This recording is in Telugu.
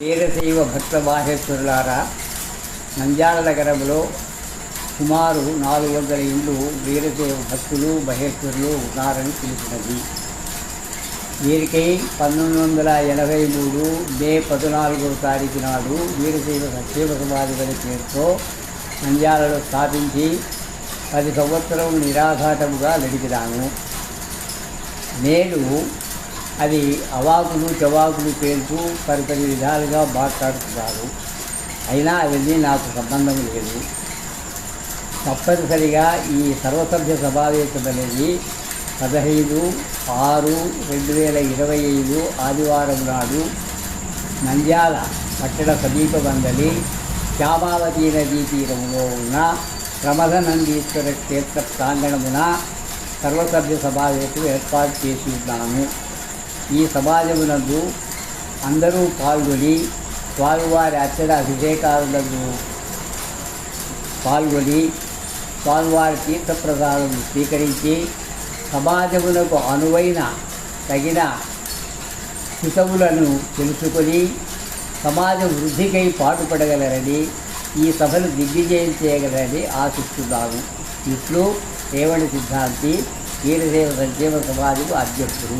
వీరశైవ భక్త బాహేశ్వరులారా నంద్యాల నగరంలో సుమారు నాలుగు వందల ఇండ్లు వీరశైవ భక్తులు మహేశ్వరులు ఉన్నారని తెలిసినది వీరికై పంతొమ్మిది వందల ఎనభై మూడు మే పద్నాలుగవ తారీఖు నాడు వీరశైవ సక్షేమ సమాధి అనే పేరుతో నంద్యాలలో స్థాపించి పది సంవత్సరం నిరాఘాటముగా నడిపినాము నేను అది అవాకులు చవాకులు పేల్చు పరిపరి విధాలుగా మాట్లాడుతున్నారు. అయినా అవన్నీ నాకు సంబంధం లేదు. తప్పనిసరిగా ఈ సర్వసభ్య సమావేశం అనేది పదహైదు ఆరు రెండు వేల ఇరవై ఐదు ఆదివారం నాడు నంద్యాల పట్టణ సమీప మందలి శ్యామావతి నదీ తీరంలో ఉన్న ప్రమథనందీశ్వర క్షేత్ర ప్రాంగణమున సర్వసభ్య సమావేశం ఏర్పాటు చేసి ఉన్నాము ఈ సమాజమునందు అందరూ పాల్గొని స్వామివారి అర్చన అభిషేకాలను పాల్గొని స్వామివారి తీర్థప్రసాదం స్వీకరించి సమాజమునకు అనువైన తగిన హితములను తెలుసుకొని సమాజ వృద్ధికై పాటుపడగలరని ఈ సభను దిగ్విజయం చేయగలరని ఆశిస్తున్నాను ఇట్లు రేవణి సిద్ధాంతి వీరదేవ సంక్షేమ సమాజం అధ్యక్షుడు.